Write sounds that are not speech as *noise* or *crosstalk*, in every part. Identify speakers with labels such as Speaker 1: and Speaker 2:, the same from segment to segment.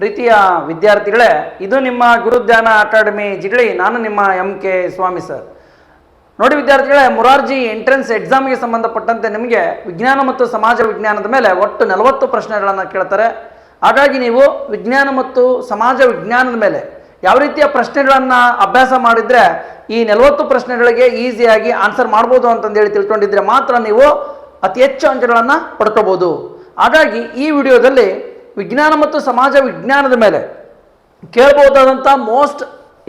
Speaker 1: ಪ್ರೀತಿಯ ವಿದ್ಯಾರ್ಥಿಗಳೇ, ಇದು ನಿಮ್ಮ ಗುರುಧ್ಯಾನ ಅಕಾಡೆಮಿ ಜಿಗಳಿ ನಾನು ನಿಮ್ಮ ಎಂ ಕೆ ಸ್ವಾಮಿ ಸರ್. ನೋಡಿ ವಿದ್ಯಾರ್ಥಿಗಳೇ, ಮುರಾರ್ಜಿ ಎಂಟ್ರೆನ್ಸ್ ಎಕ್ಸಾಮ್ಗೆ ಸಂಬಂಧಪಟ್ಟಂತೆ ನಿಮಗೆ ವಿಜ್ಞಾನ ಮತ್ತು ಸಮಾಜ ವಿಜ್ಞಾನದ ಮೇಲೆ ಒಟ್ಟು ನಲವತ್ತು ಪ್ರಶ್ನೆಗಳನ್ನು ಕೇಳ್ತಾರೆ. ಹಾಗಾಗಿ ನೀವು ವಿಜ್ಞಾನ ಮತ್ತು ಸಮಾಜ ವಿಜ್ಞಾನದ ಮೇಲೆ ಯಾವ ರೀತಿಯ ಪ್ರಶ್ನೆಗಳನ್ನು ಅಭ್ಯಾಸ ಮಾಡಿದರೆ ಈ ನಲವತ್ತು ಪ್ರಶ್ನೆಗಳಿಗೆ ಈಸಿಯಾಗಿ ಆನ್ಸರ್ ಮಾಡ್ಬೋದು ಅಂತಂದೇಳಿ ತಿಳ್ಕೊಂಡಿದ್ರೆ ಮಾತ್ರ ನೀವು ಅತಿ ಹೆಚ್ಚು ಅಂಕಗಳನ್ನು ಪಡ್ಕೋಬೋದು. ಹಾಗಾಗಿ ಈ ವಿಡಿಯೋದಲ್ಲಿ ವಿಜ್ಞಾನ ಮತ್ತು ಸಮಾಜ ವಿಜ್ಞಾನದ ಮೇಲೆ ಕೇಳ್ಬೋದಾದಂಥ ಮೋಸ್ಟ್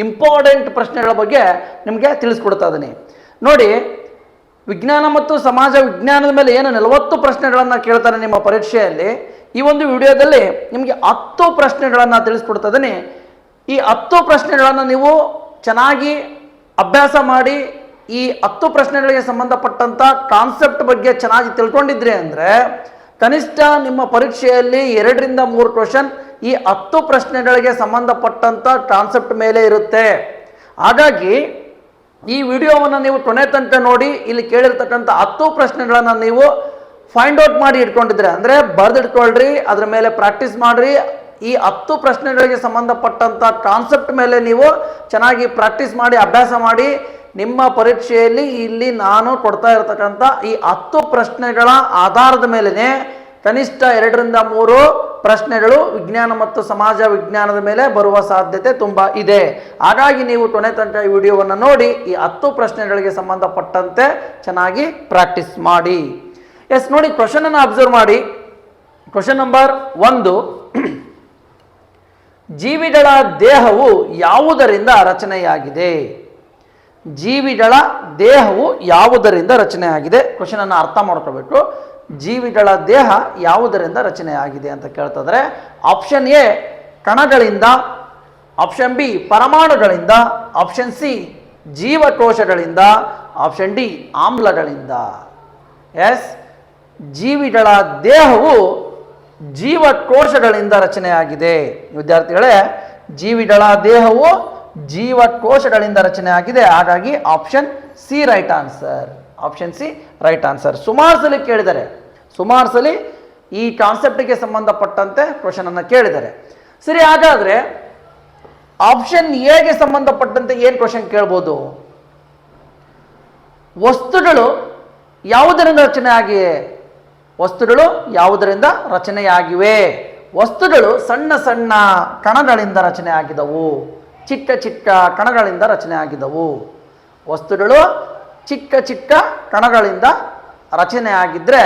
Speaker 1: ಇಂಪಾರ್ಟೆಂಟ್ ಪ್ರಶ್ನೆಗಳ ಬಗ್ಗೆ ನಿಮಗೆ ತಿಳಿಸ್ಕೊಡ್ತಾ ಇದ್ದೀನಿ. ನೋಡಿ, ವಿಜ್ಞಾನ ಮತ್ತು ಸಮಾಜ ವಿಜ್ಞಾನದ ಮೇಲೆ ಏನು ನಲವತ್ತು ಪ್ರಶ್ನೆಗಳನ್ನು ಕೇಳ್ತಾರೆ ನಿಮ್ಮ ಪರೀಕ್ಷೆಯಲ್ಲಿ, ಈ ಒಂದು ವಿಡಿಯೋದಲ್ಲಿ ನಿಮಗೆ ಹತ್ತು ಪ್ರಶ್ನೆಗಳನ್ನು ತಿಳಿಸ್ಕೊಡ್ತಾ ಇದ್ದೀನಿ. ಈ ಹತ್ತು ಪ್ರಶ್ನೆಗಳನ್ನು ನೀವು ಚೆನ್ನಾಗಿ ಅಭ್ಯಾಸ ಮಾಡಿ, ಈ ಹತ್ತು ಪ್ರಶ್ನೆಗಳಿಗೆ ಸಂಬಂಧಪಟ್ಟಂಥ ಕಾನ್ಸೆಪ್ಟ್ ಬಗ್ಗೆ ಚೆನ್ನಾಗಿ ತಿಳ್ಕೊಂಡಿದ್ರಿ ಅಂದರೆ ಕನಿಷ್ಠ ನಿಮ್ಮ ಪರೀಕ್ಷೆಯಲ್ಲಿ ಎರಡರಿಂದ ಮೂರು ಕ್ವಶನ್ ಈ ಹತ್ತು ಪ್ರಶ್ನೆಗಳಿಗೆ ಸಂಬಂಧಪಟ್ಟಂಥ ಕಾನ್ಸೆಪ್ಟ್ ಮೇಲೆ ಇರುತ್ತೆ. ಹಾಗಾಗಿ ಈ ವಿಡಿಯೋವನ್ನು ನೀವು ಕೊನೆ ತನಕ ನೋಡಿ, ಇಲ್ಲಿ ಕೇಳಿರ್ತಕ್ಕಂಥ ಹತ್ತು ಪ್ರಶ್ನೆಗಳನ್ನು ನೀವು ಫೈಂಡ್ ಔಟ್ ಮಾಡಿ ಇಟ್ಕೊಂಡಿದ್ರೆ, ಅಂದರೆ ಬರೆದಿಟ್ಕೊಳ್ರಿ, ಅದರ ಮೇಲೆ ಪ್ರಾಕ್ಟೀಸ್ ಮಾಡಿರಿ ಈ ಹತ್ತು ಪ್ರಶ್ನೆಗಳಿಗೆ ಸಂಬಂಧಪಟ್ಟಂಥ ಕಾನ್ಸೆಪ್ಟ್ ಮೇಲೆ ನೀವು ಚೆನ್ನಾಗಿ ಪ್ರಾಕ್ಟೀಸ್ ಮಾಡಿ, ಅಭ್ಯಾಸ ಮಾಡಿ, ನಿಮ್ಮ ಪರೀಕ್ಷೆಯಲ್ಲಿ ಇಲ್ಲಿ ನಾನು ಕೊಡ್ತಾ ಇರತಕ್ಕಂಥ ಈ ಹತ್ತು ಪ್ರಶ್ನೆಗಳ ಆಧಾರದ ಮೇಲೇ ಕನಿಷ್ಠ ಎರಡರಿಂದ ಮೂರು ಪ್ರಶ್ನೆಗಳು ವಿಜ್ಞಾನ ಮತ್ತು ಸಮಾಜ ವಿಜ್ಞಾನದ ಮೇಲೆ ಬರುವ ಸಾಧ್ಯತೆ ತುಂಬ ಇದೆ. ಹಾಗಾಗಿ ನೀವು ಕೊನೆ ತನಕ ಈ ವಿಡಿಯೋವನ್ನು ನೋಡಿ, ಈ ಹತ್ತು ಪ್ರಶ್ನೆಗಳಿಗೆ ಸಂಬಂಧಪಟ್ಟಂತೆ ಚೆನ್ನಾಗಿ ಪ್ರಾಕ್ಟೀಸ್ ಮಾಡಿ. ಎಸ್ ನೋಡಿ ಕ್ವಶನನ್ನು ಅಬ್ಸರ್ವ್ ಮಾಡಿ. ಕ್ವಶನ್ ನಂಬರ್ ಒಂದು. ಜೀವಿಗಳ ದೇಹವು ಯಾವುದರಿಂದ ರಚನೆಯಾಗಿದೆ? ಜೀವಿಗಳ ದೇಹವು ಯಾವುದರಿಂದ ರಚನೆಯಾಗಿದೆ? ಕ್ವಶನ್ ಅನ್ನು ಅರ್ಥ ಮಾಡ್ಕೋಬೇಕು. ಜೀವಿಗಳ ದೇಹ ಯಾವುದರಿಂದ ರಚನೆಯಾಗಿದೆ ಅಂತ ಕೇಳ್ತಿದ್ರೆ ಆಪ್ಷನ್ ಎ ಕಣಗಳಿಂದ. ಆಪ್ಷನ್ ಬಿ ಪರಮಾಣುಗಳಿಂದ. ಆಪ್ಷನ್ ಸಿ ಜೀವಕೋಶಗಳಿಂದ. ಆಪ್ಷನ್ ಡಿ ಆಮ್ಲಗಳಿಂದ. ಎಸ್ ಜೀವಿಗಳ ದೇಹವು ಜೀವಕೋಶಗಳಿಂದ ರಚನೆಯಾಗಿದೆ. ವಿದ್ಯಾರ್ಥಿಗಳೇ, ಜೀವಿಗಳ ದೇಹವು ಜೀವಕೋಶಗಳಿಂದ ರಚನೆಯಾಗಿದೆ. ಹಾಗಾಗಿ option C right answer option C right answer ಸುಮಾರು ಸಲ ಕೇಳಿದರೆ, ಸುಮಾರು ಸಲ ಈ ಕಾನ್ಸೆಪ್ಟ್ಗೆ ಸಂಬಂಧಪಟ್ಟಂತೆ ಕ್ವಶನ್ ಅನ್ನು ಕೇಳಿದ್ದಾರೆ ಸರಿ, ಹಾಗಾದ್ರೆ ಆಪ್ಷನ್ ಎಗೆ ಸಂಬಂಧಪಟ್ಟಂತೆ ಏನು ಕ್ವಶನ್ ಕೇಳ್ಬೋದು? ವಸ್ತುಗಳು ಯಾವುದರಿಂದ ರಚನೆ ಆಗಿವೆ ವಸ್ತುಗಳು ಯಾವುದರಿಂದ ರಚನೆಯಾಗಿವೆ? ವಸ್ತುಗಳು ಸಣ್ಣ ಸಣ್ಣ ಕಣಗಳಿಂದ ರಚನೆ ಆಗಿದವು ಚಿಕ್ಕ ಚಿಕ್ಕ ಕಣಗಳಿಂದ ರಚನೆ ಆಗಿದವು ವಸ್ತುಗಳು ಚಿಕ್ಕ ಚಿಕ್ಕ ಕಣಗಳಿಂದ ರಚನೆ ಆಗಿದ್ರೆ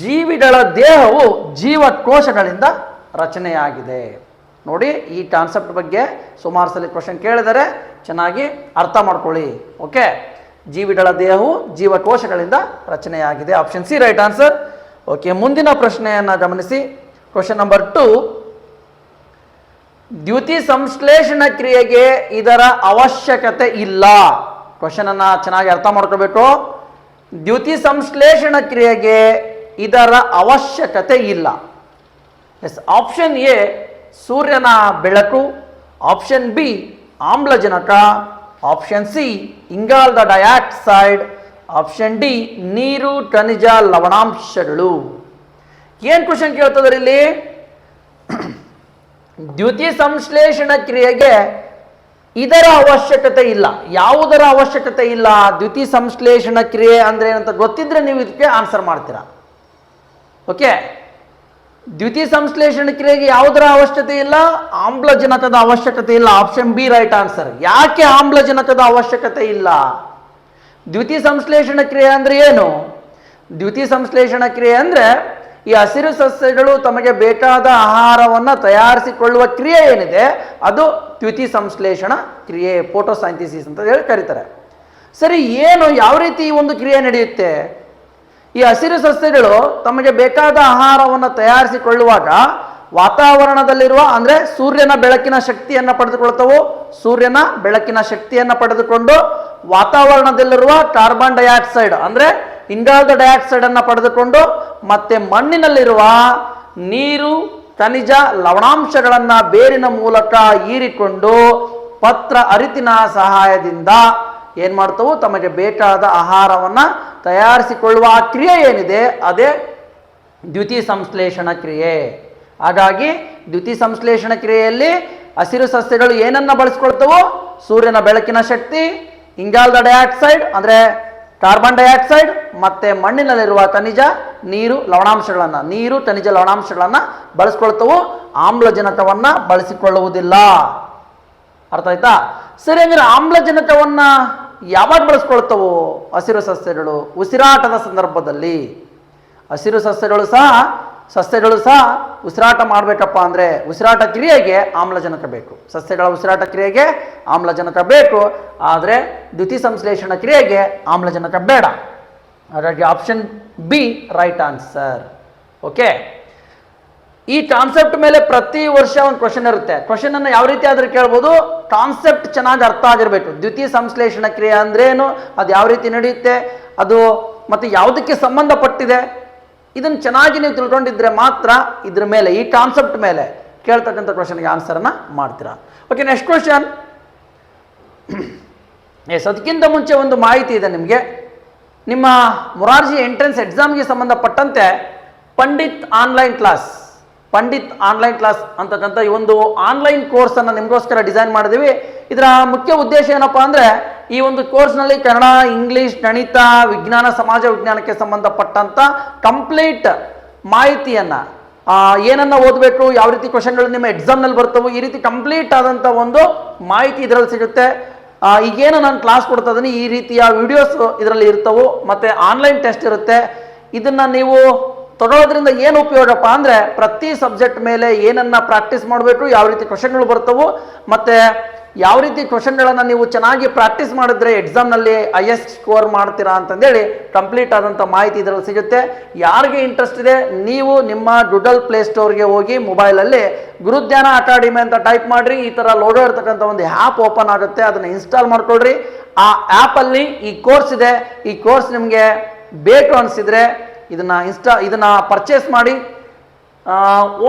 Speaker 1: ಜೀವಿಗಳ ದೇಹವು ಜೀವಕೋಶಗಳಿಂದ ರಚನೆಯಾಗಿದೆ. ನೋಡಿ ಈ ಕಾನ್ಸೆಪ್ಟ್ ಬಗ್ಗೆ ಸುಮಾರು ಸಲ ಕ್ವಶನ್ ಕೇಳಿದರೆ ಚೆನ್ನಾಗಿ ಅರ್ಥ ಮಾಡ್ಕೊಳ್ಳಿ. ಓಕೆ ಜೀವಿಗಳ ದೇಹವು ಜೀವಕೋಶಗಳಿಂದ ರಚನೆಯಾಗಿದೆ. Option C right answer okay, ಮುಂದಿನ ಪ್ರಶ್ನೆಯನ್ನು ಗಮನಿಸಿ. ಕ್ವಶನ್ ನಂಬರ್ ಟು ದ್ಯುತಿ ಸಂಶ್ಲೇಷಣ ಕ್ರಿಯೆಗೆ ಇದರ ಅವಶ್ಯಕತೆ ಇಲ್ಲ. ಕ್ವಶನ್ ಅನ್ನ ಚೆನ್ನಾಗಿ ಅರ್ಥ ಮಾಡ್ಕೋಬೇಕು. ದ್ಯುತಿ ಸಂಶ್ಲೇಷಣ ಕ್ರಿಯೆಗೆ ಇದರ ಅವಶ್ಯಕತೆ ಇಲ್ಲ. ಎಸ್ ಆಪ್ಷನ್ ಎ ಸೂರ್ಯನ ಬೆಳಕು. ಆಪ್ಷನ್ ಬಿ ಆಮ್ಲಜನಕ. ಆಪ್ಷನ್ ಸಿ ಇಂಗಾಲದ ಡೈಆಕ್ಸೈಡ್ ಆಪ್ಷನ್ ಡಿ ನೀರು, ಖನಿಜ, ಲವಣಾಂಶಗಳು. ಏನು ಕ್ವಶನ್ ಕೇಳ್ತದ್ರ ಇಲ್ಲಿ? ದ್ಯುತಿ ಸಂಶ್ಲೇಷಣ ಕ್ರಿಯೆಗೆ ಇದರ ಅವಶ್ಯಕತೆ ಇಲ್ಲ. ಯಾವುದರ ಅವಶ್ಯಕತೆ ಇಲ್ಲ? ದ್ಯುತಿ ಸಂಶ್ಲೇಷಣ ಕ್ರಿಯೆ ಅಂದ್ರೆ ಏನಂತ ಗೊತ್ತಿದ್ರೆ ನೀವು ಇದಕ್ಕೆ ಆನ್ಸರ್ ಮಾಡ್ತೀರಾ. ಓಕೆ ದ್ಯುತಿ ಸಂಶ್ಲೇಷಣ ಕ್ರಿಯೆಗೆ ಯಾವುದರ ಅವಶ್ಯಕತೆ ಇಲ್ಲ? ಆಮ್ಲಜನಕದ ಅವಶ್ಯಕತೆ ಇಲ್ಲ. ಆಪ್ಷನ್ ಬಿ ರೈಟ್ ಆನ್ಸರ್ ಯಾಕೆ ಆಮ್ಲಜನಕದ ಅವಶ್ಯಕತೆ ಇಲ್ಲ? ದ್ಯುತಿ ಸಂಶ್ಲೇಷಣ ಕ್ರಿಯೆ ಅಂದರೆ ಏನು? ದ್ಯುತಿ ಸಂಶ್ಲೇಷಣ ಕ್ರಿಯೆ ಅಂದ್ರೆ ಈ ಹಸಿರು ಸಸ್ಯಗಳು ತಮಗೆ ಬೇಕಾದ ಆಹಾರವನ್ನು ತಯಾರಿಸಿಕೊಳ್ಳುವ ಕ್ರಿಯೆ ಏನಿದೆ? ಅದು ದ್ಯುತಿ ಸಂಶ್ಲೇಷಣ ಕ್ರಿಯೆ ಫೋಟೋಸೈಂಥಿಸಿಸ್ ಅಂತ ಹೇಳಿ ಕರೀತಾರೆ. ಸರಿ, ಏನು, ಯಾವ ರೀತಿ ಈ ಒಂದು ಕ್ರಿಯೆ ನಡೆಯುತ್ತೆ? ಈ ಹಸಿರು ಸಸ್ಯಗಳು ತಮಗೆ ಬೇಕಾದ ಆಹಾರವನ್ನು ತಯಾರಿಸಿಕೊಳ್ಳುವಾಗ ವಾತಾವರಣದಲ್ಲಿರುವ ಅಂದರೆ ಸೂರ್ಯನ ಬೆಳಕಿನ ಶಕ್ತಿಯನ್ನು ಪಡೆದುಕೊಳ್ತವು. ಸೂರ್ಯನ ಬೆಳಕಿನ ಶಕ್ತಿಯನ್ನು ಪಡೆದುಕೊಂಡು ವಾತಾವರಣದಲ್ಲಿರುವ ಕಾರ್ಬನ್ ಡೈಆಕ್ಸೈಡ್ ಅಂದರೆ ಇಂಗಾಲದ ಡೈಆಕ್ಸೈಡ್ ಅನ್ನು ಪಡೆದುಕೊಂಡು ಮತ್ತೆ ಮಣ್ಣಿನಲ್ಲಿರುವ ನೀರು, ಖನಿಜ, ಲವಣಾಂಶಗಳನ್ನು ಬೇರಿನ ಮೂಲಕ ಹೀರಿಕೊಂಡು ಪತ್ರ ಅರಿತಿನ ಸಹಾಯದಿಂದ ಏನು ಮಾಡ್ತವು? ತಮಗೆ ಬೇಕಾದ ಆಹಾರವನ್ನು ತಯಾರಿಸಿಕೊಳ್ಳುವ ಆ ಕ್ರಿಯೆ ಏನಿದೆ? ಅದೇ ದ್ಯುತಿ ಸಂಶ್ಲೇಷಣ ಕ್ರಿಯೆ. ಹಾಗಾಗಿ ದ್ಯುತಿ ಸಂಶ್ಲೇಷಣ ಕ್ರಿಯೆಯಲ್ಲಿ ಹಸಿರು ಸಸ್ಯಗಳು ಏನನ್ನ ಬಳಸ್ಕೊಳ್ತವೋ? ಸೂರ್ಯನ ಬೆಳಕಿನ ಶಕ್ತಿ ಇಂಗಾಲದ ಡೈಆಕ್ಸೈಡ್, ಅಂದ್ರೆ ಕಾರ್ಬನ್ ಡೈಆಕ್ಸೈಡ್, ಮತ್ತೆ ಮಣ್ಣಿನಲ್ಲಿರುವ ಖನಿಜ, ನೀರು, ಲವಣಾಂಶಗಳನ್ನು, ನೀರು, ಖನಿಜ, ಲವಣಾಂಶಗಳನ್ನು ಬಳಸ್ಕೊಳ್ತವು, ಆಮ್ಲಜನಕವನ್ನ ಬಳಸಿಕೊಳ್ಳುವುದಿಲ್ಲ. ಅರ್ಥ ಆಯ್ತಾ? ಸರಿ ಅಂದ್ರೆ ಆಮ್ಲಜನಕವನ್ನ ಯಾವಾಗ ಬಳಸ್ಕೊಳ್ತವು, ಹಸಿರು ಸಸ್ಯಗಳು, ಉಸಿರಾಟದ ಸಂದರ್ಭದಲ್ಲಿ. ಹಸಿರು ಸಸ್ಯಗಳು ಸಹ ಸಸ್ಯಗಳು ಸಹ ಉಸಿರಾಟ ಮಾಡಬೇಕಪ್ಪ ಅಂದರೆ ಉಸಿರಾಟ ಕ್ರಿಯೆಗೆ ಆಮ್ಲಜನಕ ಬೇಕು. ಸಸ್ಯಗಳ ಉಸಿರಾಟ ಕ್ರಿಯೆಗೆ ಆಮ್ಲಜನಕ ಬೇಕು. ಆದರೆ ದ್ಯುತಿ ಸಂಶ್ಲೇಷಣ ಕ್ರಿಯೆಗೆ ಆಮ್ಲಜನಕ ಬೇಡ. ಹಾಗಾಗಿ option B right answer okay ಈ ಕಾನ್ಸೆಪ್ಟ್ ಮೇಲೆ ಪ್ರತಿ ವರ್ಷ ಒಂದು ಕ್ವಶನ್ ಇರುತ್ತೆ. ಕ್ವಶನ್ ಅನ್ನು ಯಾವ ರೀತಿ ಆದರೂ ಕೇಳ್ಬೋದು. ಕಾನ್ಸೆಪ್ಟ್ ಚೆನ್ನಾಗಿ ಅರ್ಥ ಆಗಿರಬೇಕು. ದ್ವಿತೀಯ ಸಂಶ್ಲೇಷಣ ಕ್ರಿಯೆ ಅಂದ್ರೇನು? ಅದು ಯಾವ ರೀತಿ ನಡೆಯುತ್ತೆ? ಅದು ಮತ್ತು ಯಾವುದಕ್ಕೆ ಸಂಬಂಧಪಟ್ಟಿದೆ? ಇದನ್ನು ಚೆನ್ನಾಗಿ ನೀವು ತಿಳ್ಕೊಂಡಿದ್ರೆ ಮಾತ್ರ ಇದ್ರ ಮೇಲೆ, ಈ ಕಾನ್ಸೆಪ್ಟ್ ಮೇಲೆ ಕೇಳ್ತಕ್ಕಂಥ ಕ್ವಶನ್ಗೆ ಆನ್ಸರನ್ನು ಮಾಡ್ತೀರಾ? ಓಕೆ ನೆಕ್ಸ್ಟ್ ಕ್ವಶನ್ ಎಸ್, ಅದಕ್ಕಿಂತ ಮುಂಚೆ ಒಂದು ಮಾಹಿತಿ ಇದೆ ನಿಮಗೆ. ನಿಮ್ಮ ಮೊರಾರ್ಜಿ ಎಂಟ್ರೆನ್ಸ್ ಎಕ್ಸಾಮ್ಗೆ ಸಂಬಂಧಪಟ್ಟಂತೆ Pandit online class Pandit online class ಅಂತಕ್ಕಂಥ ಈ ಒಂದು ಆನ್ಲೈನ್ ಕೋರ್ಸನ್ನು ನಿಮಗೋಸ್ಕರ ಡಿಸೈನ್ ಮಾಡಿದ್ದೀವಿ. ಇದರ ಮುಖ್ಯ ಉದ್ದೇಶ ಏನಪ್ಪ ಅಂದರೆ, ಈ ಒಂದು ಕೋರ್ಸ್ನಲ್ಲಿ ಕನ್ನಡ, ಇಂಗ್ಲೀಷ್, ಗಣಿತ, ವಿಜ್ಞಾನ, ಸಮಾಜ ವಿಜ್ಞಾನಕ್ಕೆ ಸಂಬಂಧಪಟ್ಟಂಥ ಕಂಪ್ಲೀಟ್ ಮಾಹಿತಿಯನ್ನು ಏನನ್ನ ಓದಬೇಕು, ಯಾವ ರೀತಿ ಕ್ವಶನ್ಗಳು ನಿಮ್ಮ ಎಕ್ಸಾಮ್ನಲ್ಲಿ ಬರ್ತವೆ, ಈ ರೀತಿ ಕಂಪ್ಲೀಟ್ ಆದಂಥ ಒಂದು ಮಾಹಿತಿ ಇದರಲ್ಲಿ ಸಿಗುತ್ತೆ. ಈಗೇನು ನಾನು ಕ್ಲಾಸ್ ಕೊಡ್ತಾ ಇದ್ದೀನಿ, ಈ ರೀತಿಯ ವಿಡಿಯೋಸ್ ಇದರಲ್ಲಿ ಇರ್ತವೆ, ಮತ್ತೆ ಆನ್ಲೈನ್ ಟೆಸ್ಟ್ ಇರುತ್ತೆ. ಇದನ್ನ ನೀವು ತಗೊಳ್ಳೋದ್ರಿಂದ ಏನು ಉಪಯೋಗಪ್ಪ ಅಂದರೆ ಪ್ರತಿ ಸಬ್ಜೆಕ್ಟ್ ಮೇಲೆ ಏನನ್ನ ಪ್ರಾಕ್ಟೀಸ್ ಮಾಡಬೇಕು, ಯಾವ ರೀತಿ ಕ್ವಶನ್ಗಳು ಬರ್ತವು, ಮತ್ತು ಯಾವ ರೀತಿ ಕ್ವಶನ್ಗಳನ್ನು ನೀವು ಚೆನ್ನಾಗಿ ಪ್ರಾಕ್ಟೀಸ್ ಮಾಡಿದ್ರೆ ಎಕ್ಸಾಮ್ನಲ್ಲಿ ಹೈಯೆಸ್ಟ್ ಸ್ಕೋರ್ ಮಾಡ್ತೀರಾ ಅಂತಂದೇಳಿ ಕಂಪ್ಲೀಟ್ ಆದಂಥ ಮಾಹಿತಿ ಇದರಲ್ಲಿ ಸಿಗುತ್ತೆ. ಯಾರಿಗೆ ಇಂಟ್ರೆಸ್ಟ್ ಇದೆ, ನೀವು ನಿಮ್ಮ ಗೂಗಲ್ ಪ್ಲೇಸ್ಟೋರ್ಗೆ ಹೋಗಿ ಮೊಬೈಲಲ್ಲಿ ಗುರುಜ್ಞಾನ ಅಕಾಡೆಮಿ ಅಂತ ಟೈಪ್ ಮಾಡಿರಿ, ಈ ಥರ ಲೋಡೋ ಇರ್ತಕ್ಕಂಥ ಒಂದು ಆ್ಯಪ್ ಓಪನ್ ಆಗುತ್ತೆ, ಅದನ್ನು ಇನ್ಸ್ಟಾಲ್ ಮಾಡ್ಕೊಳ್ರಿ. ಆ ಆ್ಯಪಲ್ಲಿ ಈ ಕೋರ್ಸ್ ಇದೆ, ಈ ಕೋರ್ಸ್ ನಿಮಗೆ ಬೇಕು ಅನಿಸಿದ್ರೆ ಇದನ್ನ ಇನ್ಸ್ಟಾ, ಇದನ್ನ ಪರ್ಚೇಸ್ ಮಾಡಿ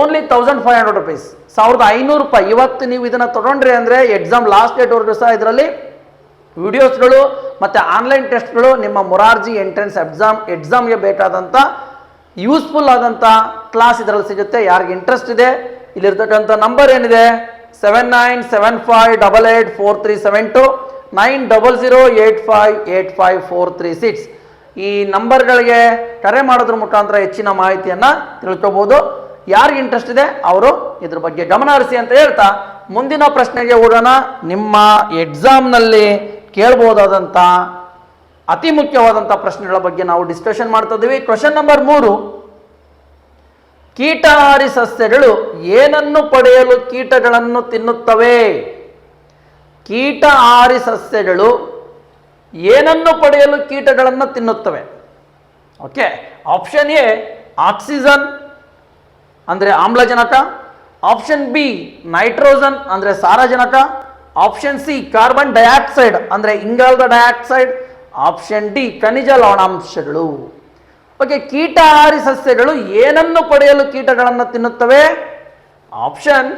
Speaker 1: only thousand five hundred rupees ಸಾವಿರದ ಐನೂರು ರೂಪಾಯಿ. ಇವತ್ತು ನೀವು ಇದನ್ನು ತೊಗೊಂಡ್ರಿ ಅಂದರೆ ಎಕ್ಸಾಮ್ ಲಾಸ್ಟ್ ಡೇಟ್ವರೆಗೂ ಸಹ ಇದರಲ್ಲಿ ವಿಡಿಯೋಸ್ಗಳು ಮತ್ತು ಆನ್ಲೈನ್ ಟೆಸ್ಟ್ಗಳು ನಿಮ್ಮ ಮೊರಾರ್ಜಿ ಎಂಟ್ರೆನ್ಸ್ ಎಕ್ಸಾಮ್ ಎಕ್ಸಾಮ್ಗೆ ಬೇಕಾದಂಥ ಯೂಸ್ಫುಲ್ ಆದಂಥ ಕ್ಲಾಸ್ ಇದರಲ್ಲಿ ಸಿಗುತ್ತೆ. ಯಾರಿಗೆ ಇಂಟ್ರೆಸ್ಟ್ ಇದೆ, ಇಲ್ಲಿರ್ತಕ್ಕಂಥ ನಂಬರ್ ಏನಿದೆ? Seven nine seven five double eight four three seven two nine double zero eight five eight five four three six ಈ ನಂಬರ್ಗಳಿಗೆ ಕರೆ ಮಾಡೋದ್ರ ಮುಖಾಂತರ ಹೆಚ್ಚಿನ ಮಾಹಿತಿಯನ್ನು ತಿಳ್ಕೊಬೋದು. ಯಾರಿಗೆ ಇಂಟ್ರೆಸ್ಟ್ ಇದೆ, ಅವರು ಇದ್ರ ಬಗ್ಗೆ ಗಮನ ಹರಿಸಿ ಅಂತ ಹೇಳ್ತಾ ಮುಂದಿನ ಪ್ರಶ್ನೆಗೆ ಹೋಗೋಣ. ನಿಮ್ಮ ಎಕ್ಸಾಮ್ನಲ್ಲಿ ಕೇಳ್ಬೋದಾದಂಥ ಅತಿ ಮುಖ್ಯವಾದಂಥ ಪ್ರಶ್ನೆಗಳ ಬಗ್ಗೆ ನಾವು ಡಿಸ್ಕಷನ್ ಮಾಡ್ತಾ ಇದ್ದೀವಿ. ಕ್ವಶನ್ ನಂಬರ್ ಮೂರು. ಕೀಟಹಾರಿ ಸಸ್ಯಗಳು ಏನನ್ನು ಪಡೆಯಲು ಕೀಟಗಳನ್ನು ತಿನ್ನುತ್ತವೆ? ಕೀಟಹಾರಿ ಸಸ್ಯಗಳು ಏನನ್ನು ಪಡೆಯಲು ಕೀಟಗಳನ್ನು ತಿನ್ನುತ್ತವೆ? ಓಕೆ ಆಪ್ಷನ್ ಎ ಆಕ್ಸಿಜನ್ ಅಂದರೆ ಆಮ್ಲಜನಕ. ಆಪ್ಷನ್ ಬಿ ನೈಟ್ರೋಜನ್ ಅಂದರೆ ಸಾರಜನಕ. ಆಪ್ಷನ್ ಸಿ ಕಾರ್ಬನ್ ಡೈಆಕ್ಸೈಡ್ ಅಂದರೆ ಇಂಗಾಲದ ಡೈಆಕ್ಸೈಡ್ ಆಪ್ಷನ್ ಡಿ ಖನಿಜ ಲವಣಾಂಶಗಳು. ಓಕೆ ಕೀಟಹಾರಿ ಸಸ್ಯಗಳು ಏನನ್ನು ಪಡೆಯಲು ಕೀಟಗಳನ್ನು ತಿನ್ನುತ್ತವೆ? Option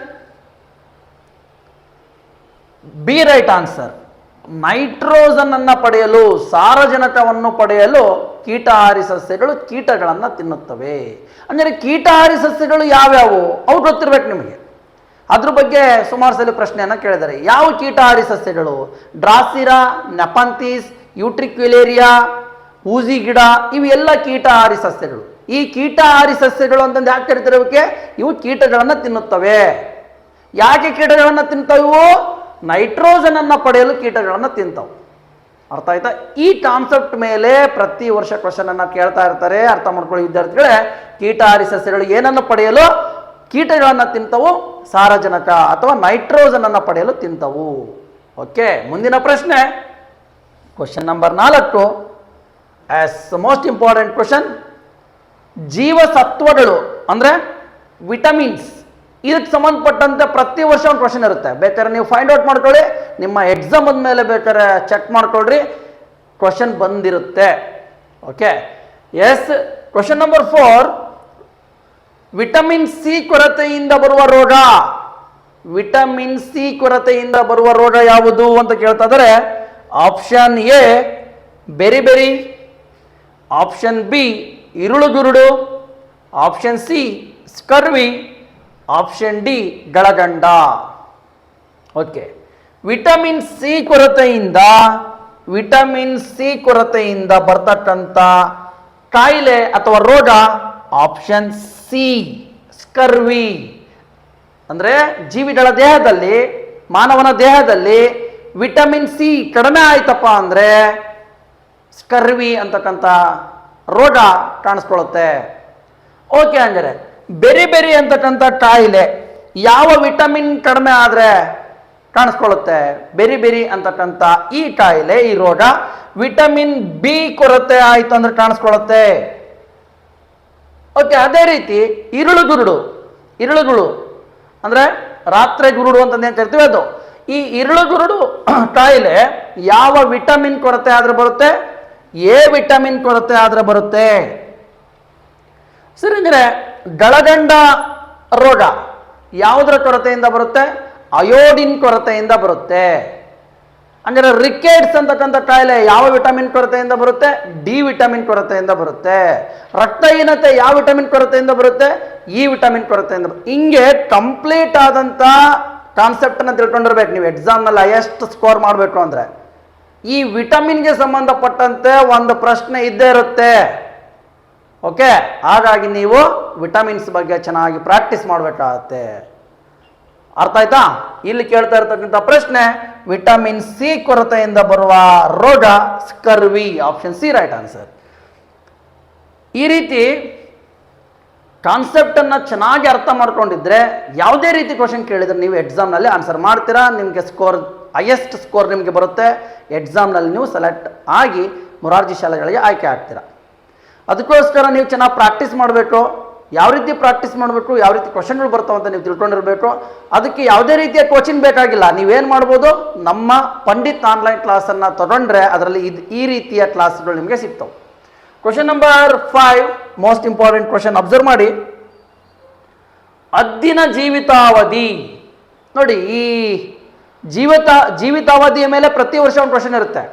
Speaker 1: B right answer nitrogen ಅನ್ನ ಪಡೆಯಲು, ಸಾರಜನಕವನ್ನು ಪಡೆಯಲು ಕೀಟಹಾರಿ ಸಸ್ಯಗಳು ಕೀಟಗಳನ್ನು ತಿನ್ನುತ್ತವೆ. ಅಂದರೆ ಕೀಟಹಾರಿ ಸಸ್ಯಗಳು ಯಾವ್ಯಾವು? ಅವು ಗೊತ್ತಿರ್ಬೇಕು ನಿಮಗೆ. ಅದ್ರ ಬಗ್ಗೆ ಸುಮಾರು ಸಲ ಪ್ರಶ್ನೆಯನ್ನು ಕೇಳಿದ್ದಾರೆ ಯಾವ ಕೀಟಹಾರಿ ಸಸ್ಯಗಳು? ಡ್ರಾಸಿರಾ ನೆಪಂತೀಸ್ ಯೂಟ್ರಿಕ್ಯುಲೇರಿಯಾ, ಊಜಿ ಗಿಡ ಇವೆಲ್ಲ ಕೀಟಹಾರಿ ಸಸ್ಯಗಳು. ಈ ಕೀಟಹಾರಿ ಸಸ್ಯಗಳು ಅಂತಂದು ಯಾಕೆ ಕರಿತಾರೆ ಇವಕ್ಕೆ? ಇವು ಕೀಟಗಳನ್ನು ತಿನ್ನುತ್ತವೆ. ಯಾಕೆ ಕೀಟಗಳನ್ನು ತಿಂತವು ನೈಟ್ರೋಜನ್ ಅನ್ನ ಪಡೆಯಲು ಕೀಟಗಳನ್ನು ತಿಂತವು. ಅರ್ಥ ಆಯ್ತಾ? ಈ ಕಾನ್ಸೆಪ್ಟ್ ಮೇಲೆ ಪ್ರತಿ ವರ್ಷ ಕ್ವಶನ್ ಅನ್ನ ಕೇಳ್ತಾ ಇರ್ತಾರೆ. ಅರ್ಥ ಮಾಡ್ಕೊಳ್ಳಿ ವಿದ್ಯಾರ್ಥಿಗಳೇ ಕೀಟಹಾರಿ ಸಸ್ಯಗಳು ಏನನ್ನು ಪಡೆಯಲು ಕೀಟಗಳನ್ನು ತಿಂತವು? ಸಾರಜನಕ ಅಥವಾ ನೈಟ್ರೋಜನ್ ಅನ್ನ ಪಡೆಯಲು ತಿಂತವು. ಓಕೆ, ಮುಂದಿನ ಪ್ರಶ್ನೆ. ಕ್ವಶನ್ ನಂಬರ್ ನಾಲ್ಕು. ಆಸ್ ಮೋಸ್ಟ್ ಇಂಪಾರ್ಟೆಂಟ್ ಕ್ವಶನ್ ಜೀವಸತ್ವಗಳು ಅಂದರೆ ವಿಟಮಿನ್ಸ್ ಇದಕ್ಕೆ ಸಂಬಂಧಪಟ್ಟಂತೆ ಪ್ರತಿ ವರ್ಷ ಒಂದು ಕ್ವಶನ್ ಇರುತ್ತೆ. ಬೇಕಾದ್ರೆ ನೀವು ಫೈಂಡ್ ಔಟ್ ಮಾಡ್ಕೊಳ್ಳಿ, ನಿಮ್ಮ ಎಕ್ಸಾಮ್ ಮೇಲೆ ಬೇಕಾದ್ರೆ ಚೆಕ್ ಮಾಡ್ಕೊಳ್ರಿ. ಕ್ವಶನ್ ಬಂದಿರುತ್ತೆ. Okay yes question number four vitamin C ಕೊರತೆಯಿಂದ ಬರುವ ರೋಗ. ವಿಟಮಿನ್ ಸಿ ಕೊರತೆಯಿಂದ ಬರುವ ರೋಗ ಯಾವುದು ಅಂತ ಕೇಳ್ತಾ ಇದ್ದಾರೆ. Option A beri beri option B ಇರುಳುಗುರುಡು option C scurvy option D ಗಳಗಂಡ okay vitamin C ಕೊರತೆಯಿಂದ ವಿಟಮಿನ್ ಸಿ ಕೊರತೆಯಿಂದ ಬರ್ತಕ್ಕಂಥ ಕಾಯಿಲೆ ಅಥವಾ ರೋಗ ಆಪ್ಷನ್ ಸಿ ಸ್ಕರ್ವಿ ಅಂದರೆ ಜೀವಿಗಳ ದೇಹದಲ್ಲಿ, ಮಾನವನ ದೇಹದಲ್ಲಿ ವಿಟಮಿನ್ ಸಿ ಕಡಿಮೆ ಆಯ್ತಪ್ಪ ಅಂದರೆ ಸ್ಕರ್ವಿ ಅಂತಕ್ಕಂಥ ರೋಗ ಕಾಣಿಸ್ಕೊಳ್ಳುತ್ತೆ. ಓಕೆ ಅಂದರೆ ಬೆರಿ ಬೆರಿ ಅಂತಕ್ಕಂಥ ಕಾಯಿಲೆ ಯಾವ ವಿಟಮಿನ್ ಕಡಿಮೆ ಆದರೆ ಕಾಣಿಸ್ಕೊಳ್ಳುತ್ತೆ? ಬೆರಿ ಬೆರಿ ಅಂತಕ್ಕಂಥ ಈ ಕಾಯಿಲೆ, ಈ ರೋಗ ವಿಟಮಿನ್ ಬಿ ಕೊರತೆ ಆಯಿತು ಅಂದ್ರೆ ಕಾಣಿಸ್ಕೊಳ್ಳುತ್ತೆ. ಓಕೆ ಅದೇ ರೀತಿ ಇರುಳು ಗುರುಡು ಇರುಳುಗುಳು ಅಂದರೆ ರಾತ್ರಿ ಗುರುಡು ಏನು ಕರಿತೀವಿ ಅದು. ಈ ಇರುಳು ಗುರುಡು *clears throat* ಕಾಯಿಲೆ ಯಾವ ವಿಟಮಿನ್ ಕೊರತೆ ಆದರೆ ಬರುತ್ತೆ? ಎ ವಿಟಮಿನ್ ಕೊರತೆ ಆದರೆ ಬರುತ್ತೆ. ಸರಿ ದಳಗಂಡ ಗಳಗಂಡ ರೋಗ. ಯಾವುದರ ಕೊರತೆಯಿಂದ ಬರುತ್ತೆ? ಅಯೋಡಿನ್ ಕೊರತೆಯಿಂದ ಬರುತ್ತೆ. ಅಂದರೆ ರಿಕೆಟ್ಸ್ ಅಂತಕ್ಕಂಥ ಕಾಯಿಲೆ ಯಾವ ವಿಟಮಿನ್ ಕೊರತೆಯಿಂದ ಬರುತ್ತೆ? ಡಿ ವಿಟಮಿನ್ ಕೊರತೆಯಿಂದ ಬರುತ್ತೆ. ರಕ್ತಹೀನತೆ ಯಾವ ವಿಟಮಿನ್ ಕೊರತೆಯಿಂದ ಬರುತ್ತೆ? ಈ ವಿಟಮಿನ್ ಕೊರತೆಯಿಂದ. ಹಿಂಗೆ ಕಂಪ್ಲೀಟ್ ಆದಂಥ ಕಾನ್ಸೆಪ್ಟನ್ನು ತಿಳ್ಕೊಂಡಿರ್ಬೇಕು ನೀವು. ಎಕ್ಸಾಮ್ನಲ್ಲಿ ಹೈಯೆಸ್ಟ್ ಸ್ಕೋರ್ ಮಾಡಬೇಕು ಅಂದರೆ. ಈ ವಿಟಮಿನ್ಗೆ ಸಂಬಂಧಪಟ್ಟಂತೆ ಒಂದು ಪ್ರಶ್ನೆ ಇದ್ದೇ ಇರುತ್ತೆ. ಓಕೆ ಹಾಗಾಗಿ ನೀವು ವಿಟಮಿನ್ಸ್ ಬಗ್ಗೆ ಚೆನ್ನಾಗಿ ಪ್ರಾಕ್ಟೀಸ್ ಮಾಡಬೇಕಾಗತ್ತೆ. ಅರ್ಥ ಆಯ್ತಾ? ಇಲ್ಲಿ ಕೇಳ್ತಾ ಇರ್ತಕ್ಕಂಥ ಪ್ರಶ್ನೆ ವಿಟಮಿನ್ ಸಿ ಕೊರತೆಯಿಂದ ಬರುವ ರೋಗ scurvy option C right answer ಈ ರೀತಿ ಕಾನ್ಸೆಪ್ಟನ್ನು ಚೆನ್ನಾಗಿ ಅರ್ಥ ಮಾಡ್ಕೊಂಡಿದ್ರೆ ಯಾವುದೇ ರೀತಿ ಕ್ವಶನ್ ಕೇಳಿದ್ರೆ ನೀವು ಎಕ್ಸಾಮ್ನಲ್ಲಿ ಆನ್ಸರ್ ಮಾಡ್ತೀರಾ, ನಿಮಗೆ ಸ್ಕೋರ್ ಹೈಯೆಸ್ಟ್ ಸ್ಕೋರ್ ನಿಮಗೆ ಬರುತ್ತೆ. ಎಕ್ಸಾಮ್ನಲ್ಲಿ ನೀವು ಸೆಲೆಕ್ಟ್ ಆಗಿ ಮೊರಾರ್ಜಿ ಶಾಲೆಗಳಿಗೆ ಆಯ್ಕೆ ಆಗ್ತೀರಾ. ಅದಕ್ಕೋಸ್ಕರ ನೀವು ಚೆನ್ನಾಗಿ ಪ್ರಾಕ್ಟೀಸ್ ಮಾಡಬೇಕು. ಯಾವ ರೀತಿ ಪ್ರಾಕ್ಟೀಸ್ ಮಾಡಬೇಕು, ಯಾವ ರೀತಿ ಕ್ವಶನ್ಗಳು ಬರ್ತಾವೆ ಅಂತ ನೀವು ತಿಳ್ಕೊಂಡಿರಬೇಕು. ಅದಕ್ಕೆ ಯಾವುದೇ ರೀತಿಯ ಕೋಚಿಂಗ್ ಬೇಕಾಗಿಲ್ಲ. ನೀವೇನು ಮಾಡ್ಬೋದು, ನಮ್ಮ ಪಂಡಿತ್ ಆನ್ಲೈನ್ ಕ್ಲಾಸನ್ನು ತಗೊಂಡ್ರೆ ಅದರಲ್ಲಿ ಇದು ಈ ರೀತಿಯ ಕ್ಲಾಸ್ಗಳು ನಿಮಗೆ ಸಿಗ್ತವೆ. Question number five most important question observe ಮಾಡಿ. ಅದ್ದಿನ ಜೀವಿತಾವಧಿ. ನೋಡಿ, ಈ ಜೀವಿತ, ಜೀವಿತಾವಧಿಯ ಮೇಲೆ ಪ್ರತಿ ವರ್ಷ ಒಂದು ಕ್ವಶನ್ ಇರುತ್ತೆ.